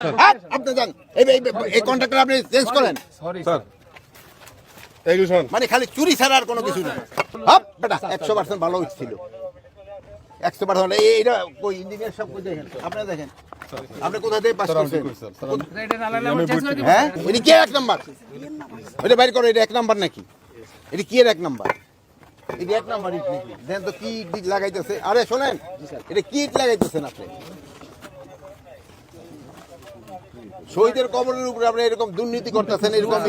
হ্যাঁ, আপনি যান। এই এই- এই কন্ট্রাক্টর আপনি চেঞ্জ করেন। স্যার। মানে খালি চুরি ছাড়া আর কোনো কিছু না। হাপ বেটা একশো পার্সেন্ট ভালো ছিল একশো পার্সেন্ট এইটা কই ইঞ্জিনিয়ার সব কই দেখেন? আপনি দেখেন। আপনি কোথা থেকে পাস করছেন? হ্যাঁ এটা কি এক নাম্বার? এটা বাইর করো এটা এক নাম্বার নাকি? এটা কি এর এক নাম্বার? এটা এক নাম্বার ইট নাকি? দেন তো কি ইট লাগাইতেছে? আরে শোনেন এটা কি ইট লাগাইতেছেন আপনি? শহীদের কবরের উপরে আপনি এরকম দুর্নীতি করতেছেন এরকম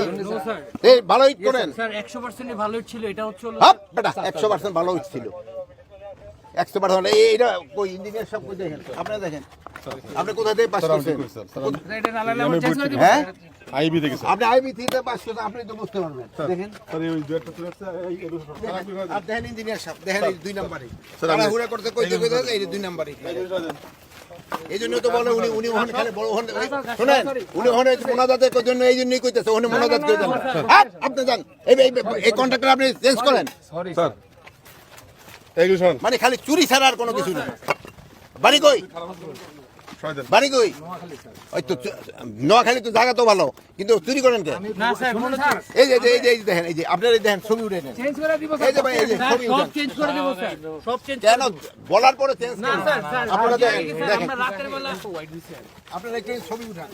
এই ভালো ইট করেন। স্যার একশো পার্সেন্ট ভালো ছিল এটা হচ্ছে হলো বেটা একশো পার্সেন্ট ভালো ইট ছিল। একশো পার্সেন্ট এইটা কই ইঞ্জিনিয়ার সব কই দেখেন? আপনি দেখেন। আপনি কোথা থেকে পাস করছেন? আমার হ্যাঁ? আইবি থেকে আপনি আইবি থেকে পাস করছেন আপনি তো বুঝতে পারবেন। দেখেন। স্যার এই দু একটা চলে আপনি দেখেন ইঞ্জিনিয়ার সাহেব দেখেন দুই নাম্বারে স্যার, আমি- তাড়াহুড়া করতে কইতে কইতে এই দুই নাম্বারে এই জন্য তো বলে উনি উনি ওখানে খালি বড় ওখানে শুনেন উনি ওখানে মোনাজাতের জন্য এই জন্যই কইতেছে ওখানে মোনাজাত করে দেন। হ্যাঁ, আপনি যান। এই এই এই কন্ট্রাক্টর আপনি চেঞ্জ করেন। স্যার। এইগুলো মানে খালি চুরি ছাড়া আর কোনো কিছু নেই। বাড়ি কই? বাড়ি কই? ওই তো নোয়াখালী তো জায়গা তো ভালো কিন্তু চুরি করেন কে? না স্যার শুনুন স্যার। এই যে এই যে এই যে দেখেন এই যে আপনার এই দেখেন ছবি উঠে নেন। চেঞ্জ করে দিব এই যে ভাই, এই যে ছবি সব চেঞ্জ করে দিব স্যার। সব চেঞ্জ কেন বলার পরে চেঞ্জ না স্যার স্যার আপনারা দেখেন দেখেন। রাতের বেলা আপনারা একটু ছবি উঠান।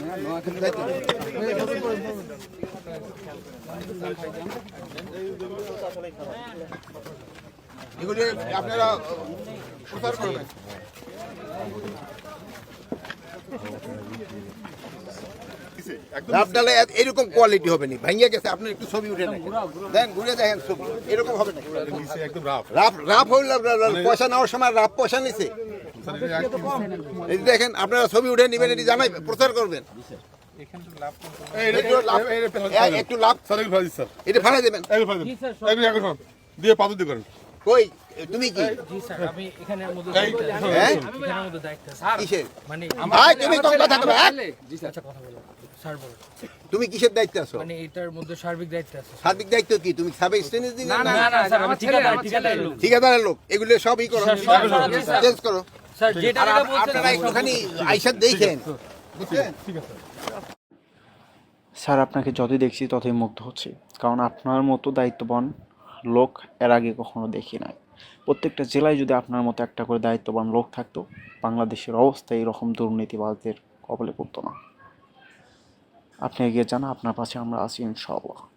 এগুলি আপনারা প্রচার করবেন। এরকম কোয়ালিটি হবে না গেছে আপনি একটু ছবি উঠে নেন দেন ঘুরে দেখেন ছবি এরকম হবে না রাফ রাপ হইল পয়সা নেওয়ার সময় রাপ পয়সা নিছে এই দেখেন আপনারা ছবি উঠে নেবেন এটি জানাই প্রচার করবেন একটু লাভ- হ্যাঁ, এটা দেবেন দিয়ে পাথর দিয়ে করেন কই? তুমি কি? স্যার আমি এখানের মধ্যে হ্যাঁ? এখানের মধ্যে দায়িত্ব স্যার। মানে তুমি কথা হ্যাঁ? আচ্ছা কথা বলো। স্যার বলো। তুমি কিসের দায়িত্বে আছো? মানে এটার মধ্যে সার্বিক দায়িত্ব আছে সার্বিক দায়িত্ব কি? তুমি সাবে স্টেনে দিন না না না? স্যার আমি ঠিকাদার ঠিকাদার লোক। ঠিকাদারের লোক। এগুলো সবই করো। চেঞ্জ করো। স্যার যেটা বলছেন আপনারা একটুখানি আইসা দেখেন। বুঝছেন স্যার আপনাকে যতই দেখছি ততই মুগ্ধ হচ্ছি। কারণ আপনার মতো দায়িত্ববান লোক এর আগে কখনো দেখি নাই। প্রত্যেকটা জেলায় যদি আপনার মতো একটা করে দায়িত্ববান লোক থাকতো, বাংলাদেশের অবস্থা এইরকম দুর্নীতিবাজদের কবলে পড়তো না। আপনি এগিয়ে যান, আপনার পাশে আমরা আছি ইনশাআল্লাহ।